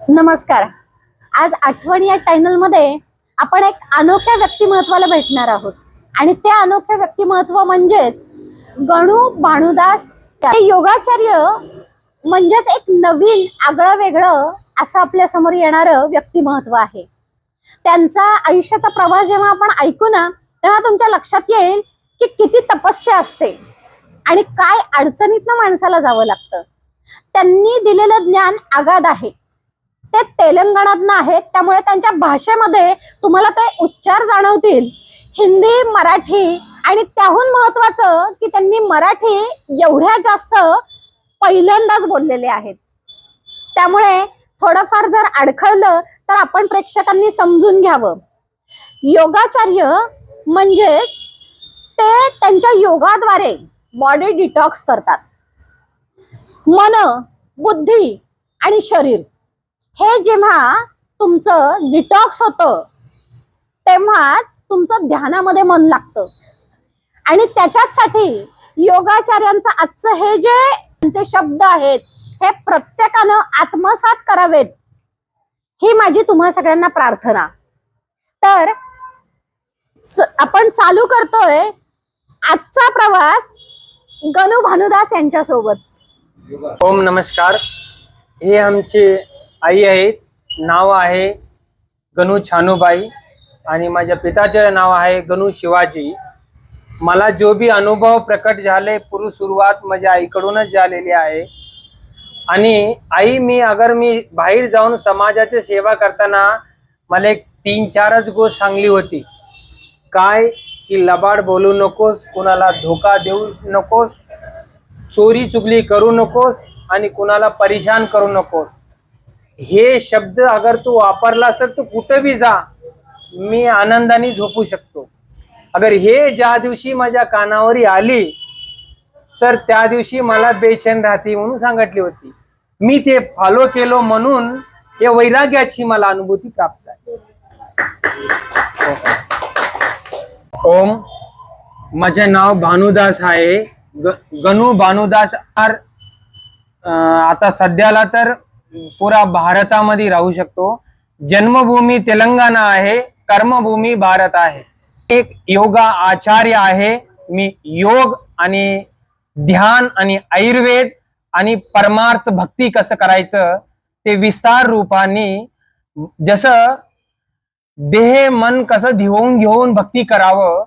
नमस्कार. आज आठवण या चॅनलमध्ये आपण एक अनोख्या व्यक्तिमत्वाला भेटणार आहोत. आणि ते अनोख्या व्यक्तिमत्व म्हणजेच गणू भानुदास हे योगाचार्य म्हणजेच एक नवीन आगळं वेगळं असं आपल्यासमोर येणारं व्यक्तिमत्व आहे. त्यांचा आयुष्याचा प्रवास जेव्हा आपण ऐकू ना तेव्हा तुमच्या लक्षात येईल की किती तपस्या असते आणि काय अडचणीतनं माणसाला जावं लागतं. त्यांनी दिलेलं ज्ञान आगाध आहे. ते तेलंगणातनं आहेत त्यामुळे त्यांच्या भाषेमध्ये तुम्हाला ते उच्चार जाणवतील. हिंदी मराठी आणि त्याहून महत्वाचं की त्यांनी मराठी एवढ्या जास्त पहिल्यांदाच बोललेले आहेत. त्यामुळे थोडंफार जर अडखळलं तर आपण प्रेक्षकांनी समजून घ्यावं. योगाचार्य म्हणजेच ते त्यांच्या योगाद्वारे बॉडी डिटॉक्स करतात. मन बुद्धी आणि शरीर. हे जेव्हा तुमचं डिटॉक्स होतं तेव्हाच तुमचं ध्यानामध्ये मन लागतं. आणि त्याच्याचसाठी योगाचार्यांचं आजचं हे जे त्यांचे शब्द आहेत हे प्रत्येकानं आत्मसात करावेत. ही माझी तुम्हा सगळ्यांना प्रार्थना. तर आपण चालू करतोय आजचा प्रवास गणू भानुदास यांच्यासोबत. ओम नमस्कार. हे आमचे आई आहेत नाव आहे गणू छानूबाई आणि माझ्या पिताचे नाव आहे गणू शिवाजी. मला जो बी अनुभव प्रकट झाले पूर्व सुरुवात माझ्या आईकडूनच झालेली आहे. आणि आई मी अगर मी बाहेर जाऊन समाजाची सेवा करताना मला एक तीन चारच गोष्ट सांगली होती. काय? की लबाड बोलू नकोस कुणाला धोका देऊ नकोस चोरी चुगली करू नकोस आणि कुणाला परेशान करू नकोस. हे शब्द अगर तू वापरला तर तू कुठं बी जा. मी आनंदाने झोपू शकतो. अगर हे ज्या दिवशी माझ्या कानावरी आली तर त्या दिवशी मला बेचैन राहते म्हणून सांगितली होती. मी ते फॉलो केलो म्हणून या वैराग्याची मला अनुभूती प्राप्त झाली. ओम. माझे नाव भानुदास आहे. ग- गणू भानुदास आर आता सध्याला तर पुरा भारतामध्ये राहू शकतो. जन्मभूमी तेलंगणा आहे कर्मभूमी भारत आहे. एक योगा आचार्य आहे मी योग आणि ध्यान आणि आयुर्वेद आणि परमार्थ भक्ती कसं करायचं ते विस्तार रूपाने जसं देह मन कसं धिवून घेऊन भक्ती करावं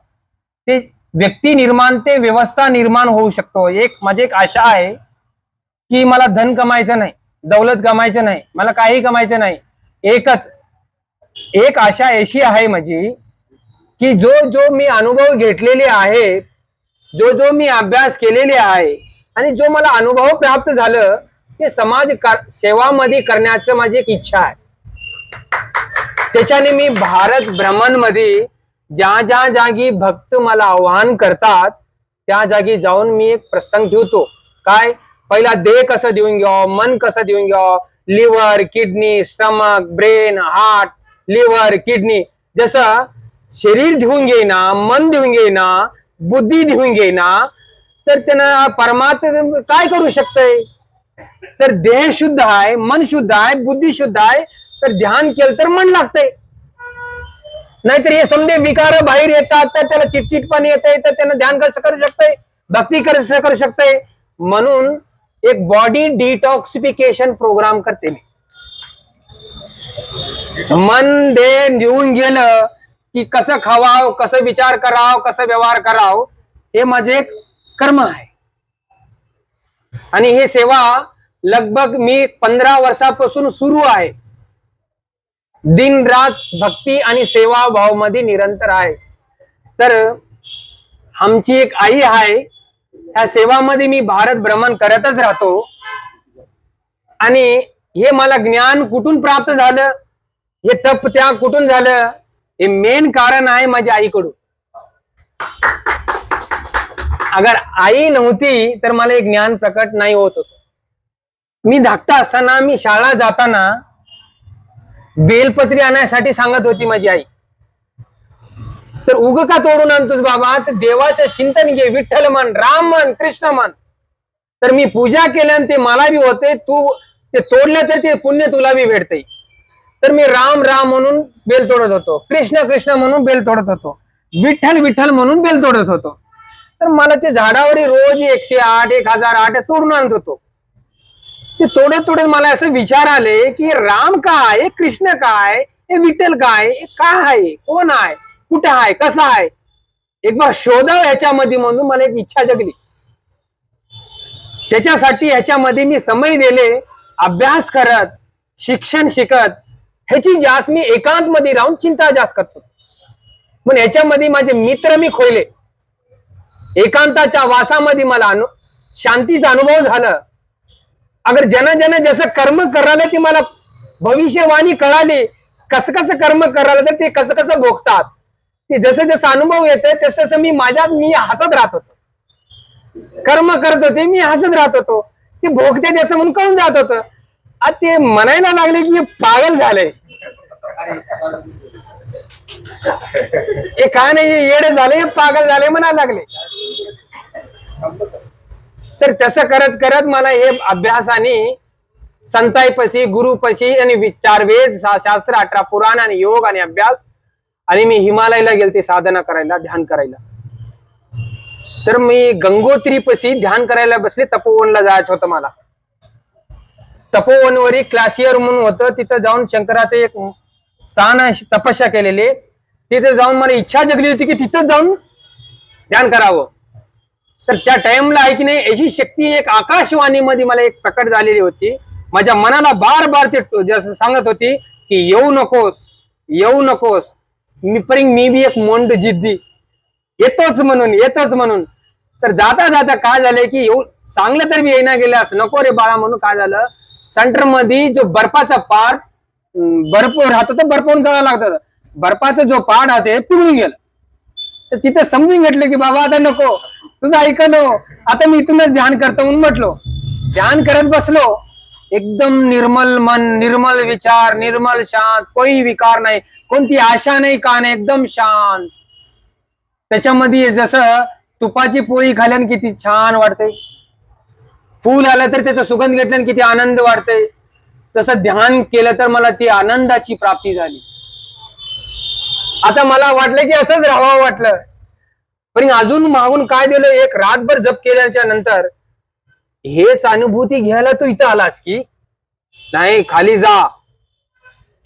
ते व्यक्ती निर्माण ते व्यवस्था निर्माण होऊ शकतो. एक माझी एक आशा आहे की मला धन कमायचं नाही. दौलत कमायचं नाही मला काही कमायचं नाही. एकच एक आशा अशी आहे माझी की जो जो मी अनुभव घेतलेले आहे जो जो मी अभ्यास केलेले आहे आणि जो मला अनुभव प्राप्त झालं ते समाज सेवामध्ये करण्याचं माझी एक इच्छा आहे. त्याच्याने मी भारत भ्रमणमध्ये ज्या ज्या जागी भक्त मला आवाहन करतात त्या जागी जाऊन मी एक प्रसंग ठेवतो. काय? पहिला देह कसं देऊन घ्यावं? मन कसं देऊन घ्यावं? Liver kidney stomach brain heart liver kidney. जसं शरीर देऊन घेईना मन देऊन घेईना बुद्धी देऊन घेईना तर त्यांना परमात्मा काय करू शकतय? तर देह शुद्ध आहे मन शुद्ध आहे बुद्धी शुद्ध आहे तर ध्यान केलं तर मन लागतंय. नाहीतर हे समजे विकार बाहेर येतात तर त्याला चिटचिटपण येते तर त्यांना ध्यान कसं करू शकतंय? भक्ती कसं करू शकतंय? म्हणून एक बॉडी डिटॉक्सिफिकेशन प्रोग्राम करते मी. मन दे लिहून गेलं की कसं खावाव कसं विचार कराव कसं व्यवहार कराव हे माझे एक कर्म आहे. आणि हे सेवा लगभग मी पंधरा वर्षापासून सुरू आहे. दिन रात भक्ती आणि सेवा भावमध्ये निरंतर आहे. तर आमची एक आई आहे ह्या सेवामध्ये मी भारत भ्रमण करतच राहतो. आणि हे मला ज्ञान कुठून प्राप्त झालं? हे तप त्या कुठून झालं? हे मेन कारण आहे माझ्या आईकडून. अगर आई नव्हती तर मला हे ज्ञान प्रकट नाही होत होत. मी धाकटा असताना मी शाळा जाताना बेलपत्री आणण्यासाठी सांगत होती माझी आई. तर उग का तोडून आणतोस बाबा? तर देवाचं चिंतन घे विठ्ठल मन राम मन कृष्ण मन तर मी पूजा केल्यानं ते मला बी होते तू ते तोडलं तर ते पुण्य तुला बी भेटते तर मी राम राम म्हणून बेल तोडत होतो. कृष्ण कृष्ण म्हणून बेल तोडत होतो. विठ्ठल विठ्ठल म्हणून बेल तोडत होतो. तर मला ते झाडावर रोज एकशे आठ एक हजार आठ सोडून आणत होतो. ते तोडत तोडत मला असं विचार आले की राम काय कृष्ण काय हे विठ्ठल काय हे काय आहे कोण आहे? कुठं आहे? कसं आहे? एक बार शोधाव याच्यामध्ये म्हणून मला एक इच्छा जगली. त्याच्यासाठी ह्याच्यामध्ये मी समय दिले अभ्यास करत शिक्षण शिकत ह्याची जास्त मी एकांत मध्ये राहून चिंता जास्त करतो. पण ह्याच्यामध्ये माझे मित्र मी खोयले. एकांताच्या वासामध्ये मला अनु शांतीचा अनुभव झाला. अगर जन ज्यांना जसं कर्म करायला ते मला भविष्यवाणी कळाली कसं कसं कर्म करायला तर ते कसं कसं भोगतात? की जसं जसं अनुभव येते तसं तसं मी माझ्यात मी हसत राहत होतो. कर्म करत होते मी हसत राहत होतो. ते भोगते तसं म्हणून कळून जात होतं. आता ते म्हणायला लागले की पागल झाले हे काय नाही हे येडे झाले पागल झाले म्हणायला लागले. तर तसं करत करत मला हे अभ्यासाने संताईपशी गुरुपशी आणि चार वेद शास्त्र अठरा पुराण आणि योग आणि अभ्यास आणि मी हिमालयाला गेलते साधना करायला ध्यान करायला. तर मी गंगोत्रीपशी ध्यान करायला बसले तपोवनला जायचं होतं मला. तपोवनवरी क्लासियर म्हणून होतं तिथं जाऊन शंकराचं एक स्थान तपस्या केलेले. तिथे जाऊन मला इच्छा जगली होती की तिथं जाऊन ध्यान करावं. तर त्या टाइमला आहे की नाही अशी शक्ती एक आकाशवाणीमध्ये मला एक प्रकट झालेली होती. माझ्या मनाला बार बार ते सांगत होती की येऊ नकोस येऊ नकोस. मी परिंग मी बी एक मोंड जिद्दी. येतोच म्हणून येतोच म्हणून. तर जाता जाता काय झालंय की येऊ चांगलं तरी मी येईना गेल्यास नको रे बाळा म्हणून काय झालं? सेंटरमध्ये जो बर्फाचा पार्ट बर्फ राहतो तर बर्फवरून जावं लागतं. बर्फाचा जो पार्ट आहे ते पिळून गेलं. तर तिथे समजून घेतलं की बाबा आता नको. तुझं ऐकलो. आता मी इथूनच ध्यान करतो म्हणून म्हटलो. ध्यान करत बसलो. एकदम निर्मल मन निर्मल विचार निर्मल शांत कोणी विकार नाही. कोणती आशा नाही का नाही एकदम शांत. त्याच्यामध्ये जसं तुपाची पोळी खाल्यान किती छान वाटते फूल आलं तर त्याचा सुगंध घेतल्याने किती आनंद वाटते तसं ध्यान केलं तर मला ती आनंदाची प्राप्ती झाली. आता मला वाटलं की असंच राहावं वाटलं. पण अजून मागून काय दिलं? एक रातभर जप केल्याच्यानंतर हेच अनुभूती घ्यायला तू इथं आलास की? नाही खाली जा.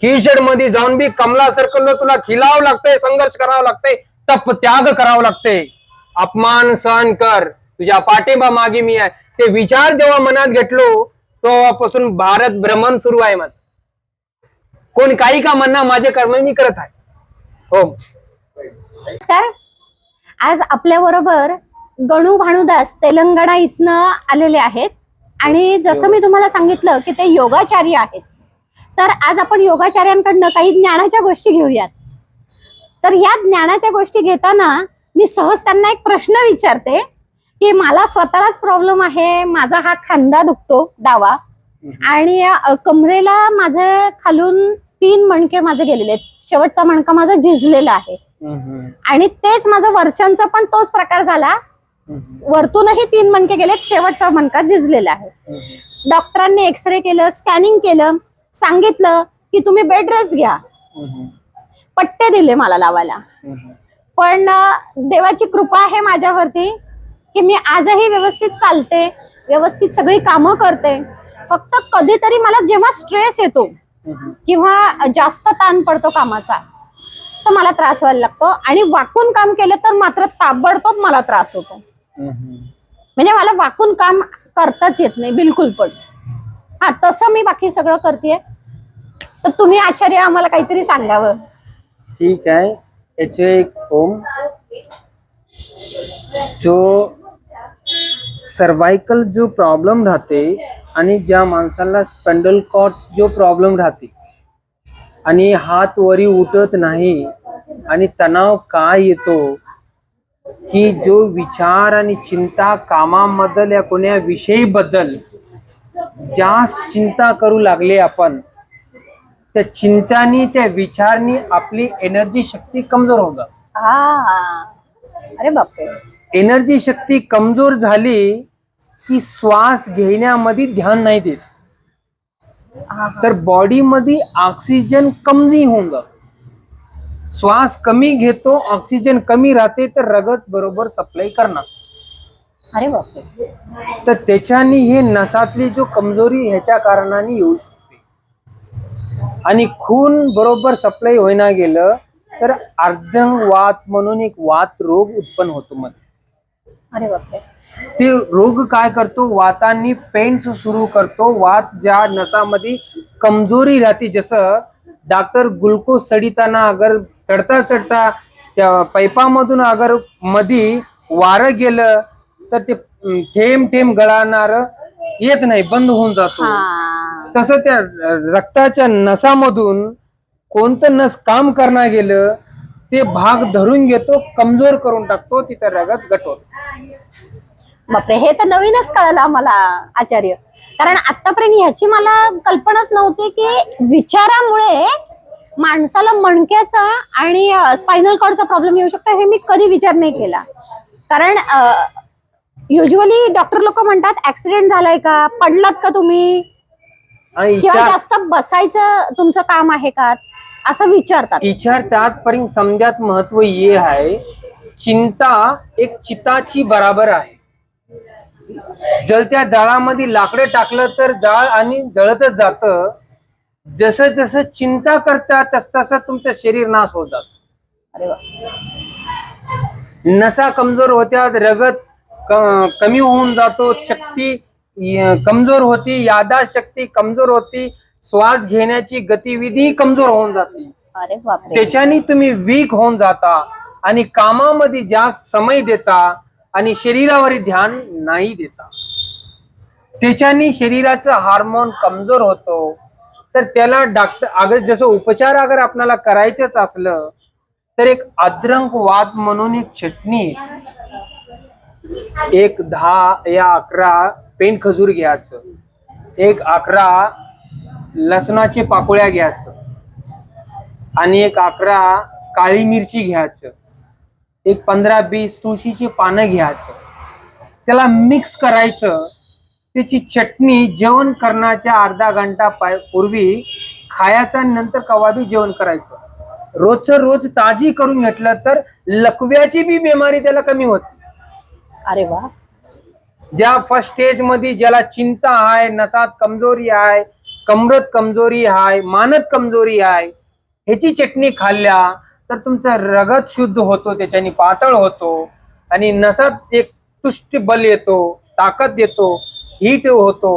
कीशडमध्ये जाऊन बी कमला सर्कलला तुला खिलावं लागतंय संघर्ष करावा लागतंय तप त्याग करावं लागतंय. अपमान सहन कर. तुझ्या पाठिंबा मागे मी आहे. ते विचार जेव्हा मनात घेतलो तेव्हापासून भारत भ्रमण सुरू आहे माझं. कोण काही का म्हणणं माझे कर्म मी करत आहे. हो. नमस्कार. आज आपल्या बरोबर गणू भानुदास तेलंगणा इथनं आलेले आहेत. आणि जसं मी तुम्हाला सांगितलं की ते योगाचार्य आहेत. तर आज आपण योगाचार्यांकडनं काही ज्ञानाच्या गोष्टी घेऊयात. तर या ज्ञानाच्या गोष्टी घेताना मी सहज त्यांना एक प्रश्न विचारते की मला स्वतःलाच प्रॉब्लेम आहे माझा हा खांदा दुखतो डावा आणि कमरेला माझे खालून तीन मणके माझे गेलेले आहेत. शेवटचा मणका माझा झिजलेला आहे. आणि तेच माझं वरच्यांचा पण तोच प्रकार झाला वरतूनही तीन मणके गेले शेवटचा मणका झिजलेला आहे. डॉक्टरांनी एक्सरे केलं स्कॅनिंग केलं सांगितलं की तुम्ही बेड रेस्ट घ्या. पट्टे दिले मला लावायला. पण देवाची कृपा आहे माझ्यावरती की मी आजही व्यवस्थित चालते व्यवस्थित सगळी कामं करते. फक्त कधीतरी मला जेव्हा स्ट्रेस येतो किंवा जास्त ताण पडतो कामाचा तर मला त्रास व्हायला लागतो. आणि वाकून काम केलं तर मात्र ताबडतोब मला त्रास होतो. म्हणजे मला वाकून काम करताच येत नाही बिलकुल पण. हा तसं मी बाकी सगळं करते तर तुम्ही आचार्य आम्हाला काहीतरी सांगावं. ठीक आहे. याचे एक ओम. जो सर्वायकल जो प्रॉब्लेम राहते आणि ज्या माणसाला स्पेंडल कॉर्ड्स जो प्रॉब्लेम राहते आणि हात वरी उठत नाही आणि तणाव काय येतो की जो विचार आणि चिंता कामाबद्दल या कोण्या विषयीबद्दल जास्त चिंता करू लागले आपण त्या चिंतानी त्या विचारनी आपली एनर्जी शक्ती कमजोर होगा हा अरे बापरे. एनर्जी शक्ती कमजोर झाली की श्वास घेण्यामध्ये ध्यान नाही देत. हा, तर बॉडीमध्ये ऑक्सिजन कमी होऊन जातो. श्वास कमी घेतो ऑक्सिजन कमी राहते तर रगत बरोबर सप्लाय करणार. अरे बापरे. तर त्याच्याने हे नसातली जो कमजोरी ह्याच्या कारणाने येऊ शकते. आणि खून बरोबर सप्लाय होईना गेलं तर अर्धंग वात म्हणून एक वात रोग उत्पन्न होतो मध्ये. अरे बापरे. ते रोग काय करतो? वातांनी पेन्स सुरू करतो. वात ज्या नसामध्ये कमजोरी राहते जसं डॉक्टर ग्लुकोज चढिताना अगर चढता चढता त्या पैपामधून अगर मधी वारं गेलं तर ते थेंब थेंब गळणार येत नाही बंद होऊन जातो. हा. तसं त्या रक्ताच्या नसामधून कोणतं नस काम करणार गेलं ते भाग धरून घेतो कमजोर करून टाकतो तिथं रगत गटवतो. बापरे हे तर नवीनच कळलं आम्हाला आचार्य. कारण आतापर्यंत ह्याची मला कल्पनाच नव्हती की विचारामुळे माणसाला मणक्याचा आणि स्पायनल कॉर्डचा प्रॉब्लेम येऊ शकतो हे मी कधी विचार नाही केला. कारण युजली डॉक्टर लोक म्हणतात ऍक्सिडेंट झालाय का? पडलात का तुम्ही? किंवा जास्त बसायचं तुमचं काम आहे का? असं विचारतात. विचार त्यातपर्यंत समजात महत्त्व ये आहे. चिंता एक चिताची बराबर आहे. जळत्या जाळामध्ये लाकडं टाकलं तर जाळ आणि जळतच जात. जसं जसं चिंता करता तस तसं तुमचं शरीर नाश होत जात. अरे नसा कमजोर होत्या रगत कमी होऊन जातो शक्ती कमजोर होती यादाश्त शक्ती कमजोर होती श्वास घेण्याची गतिविधी कमजोर होऊन जाते. त्याच्याने तुम्ही वीक होऊन जाता आणि कामामध्ये जास्त समय देता आणि शरीरावर ध्यान नाही देता. त्याच्याने शरीराचं हार्मोन कमजोर होतो. तर त्याला डॉक्टर अगर जसं उपचार अगर आपल्याला करायचंच असलं तर एक अद्रंक वाद म्हणून एक चटणी एक दहा या अकरा पेन खजूर घ्यायचं. एक अकरा लसणाची पाकोळ्या घ्यायचं. आणि एक अकरा काळी मिरची घ्यायचं. एक पंधरा वीस तुळशीची पानं घ्यायचं. त्याला मिक्स करायचं. त्याची चटणी जेवण करण्याच्या अर्धा घंटा पाय- पूर्वी खायचा नंतर कवाबी जेवण करायचं. रोजचं रोज ताजी करून घेतलं तर लकव्याची बी बिमारी त्याला कमी होते. अरे वा. ज्या फर्स्ट स्टेजमध्ये ज्याला चिंता आहे नसात कमजोरी आहे कमरत कमजोरी आहे मानत कमजोरी आहे ह्याची चटणी खाल्ल्या तर तुमचा रगत शुद्ध होतो त्याच्याने पातळ होतो आणि नसात एक तुष्ट बल येतो ताकद येतो हीट होतो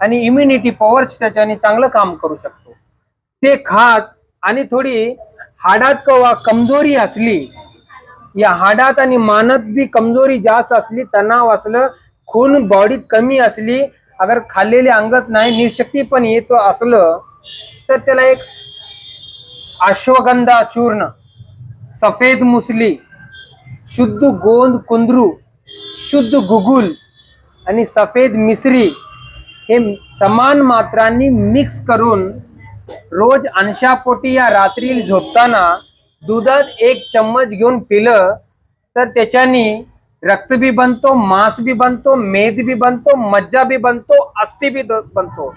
आणि इम्युनिटी पॉवर त्याच्याने चांगलं काम करू शकतो. ते खात आणि थोडी हाडात कवा कमजोरी असली या हाडात आणि मानत बी कमजोरी जास्त असली तणाव असलं खून बॉडीत कमी असली अगर खाल्लेले अंगत नाही निशक्ती पण येतो असलं तर त्याला एक अश्वगंधा चूर्ण सफेद मुसली शुद्ध गोंद कुंदरू शुद्ध गुगुल आणि सफेद मिश्री हे समान मात्रांनी मिक्स करून रोज अंशापोटी या रात्री झोपताना दुधात एक चम्मच घेऊन पिलं तर त्याच्यानी रक्त बी बनतो मांस बी बनतो मेद बी बनतो मज्जा बी बनतो अस्थि बी द- बनतो.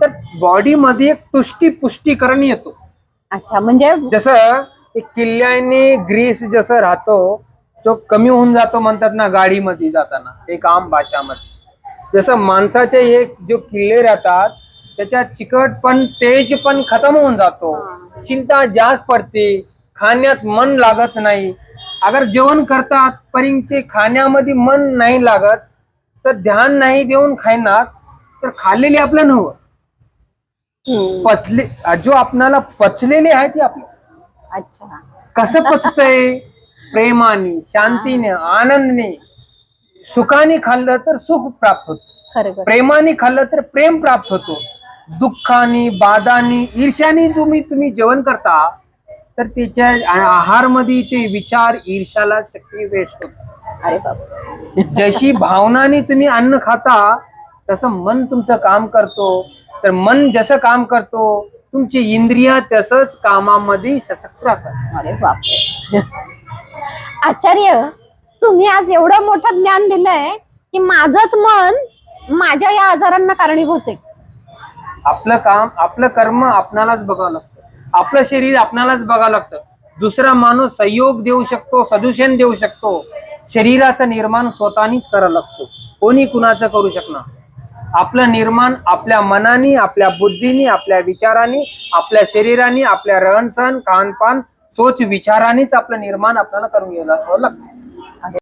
तर बॉडीमध्ये एक तुष्टी पुष्टीकरण येतो. अच्छा म्हणजे जसं किल्ल्याने ग्रीस जसं राहतो जो कमी होऊन जातो म्हणतात ना गाडीमध्ये जाताना एक आम भाषामध्ये. जसं माणसाचे हे जो किल्ले राहतात त्याच्या चिकट पण तेज पण खतम होऊन जातो. चिंता जास्त पडते खाण्यात मन लागत नाही. अगर जेवण करतात पण ते खाण्यामध्ये मन नाही लागत तर ध्यान नाही देऊन खायनात तर खाल्लेले आपलं नव्हतं. हम्म, पचले जो आपणाला पचलेले आहे ते आपलं. अच्छा. कसं पचतंय? प्रेमाने शांतीने आनंदने. सुखाने खाल्लं तर सुख प्राप्त होत. खरं प्रेमाने खाल्लं तर प्रेम प्राप्त होतो. दुःखाने बाधानी ईर्ष्याने जो मी तुम्ही जेवण करता तर त्याच्या आहारमध्ये ते विचार ईर्ष्याला शक्ती वेस्ट होतो. अरे बाप जशी भावनाने तुम्ही अन्न खाता तसं मन तुमचं काम करतो. तर मन जसं काम करतो तुमची इंद्रिय तसंच कामामध्ये सशक्त राहतात अरे बापरे. आचार्य तुम्ही आज एवढं मोठं ज्ञान दिलंय की माझंच मन माझ्या या आजारांना कारणीभूत आहे. आपलं काम आपलं कर्म आपणालाच बघावं लागतं. आपलं शरीर आपणालाच बघावं लागतं. दुसरा माणूस सहयोग देऊ शकतो सदुशन देऊ शकतो. शरीराचं निर्माण स्वतःनीच करावं लागतो. कोणी कुणाचं करू शकणार? आपलं निर्माण आपल्या मनाने आपल्या बुद्धीने आपल्या विचाराने आपल्या शरीराने आपल्या रहनसहन खानपान सोच विचारानेच आपलं निर्माण आपल्याला करून घ्यायला हो लागतं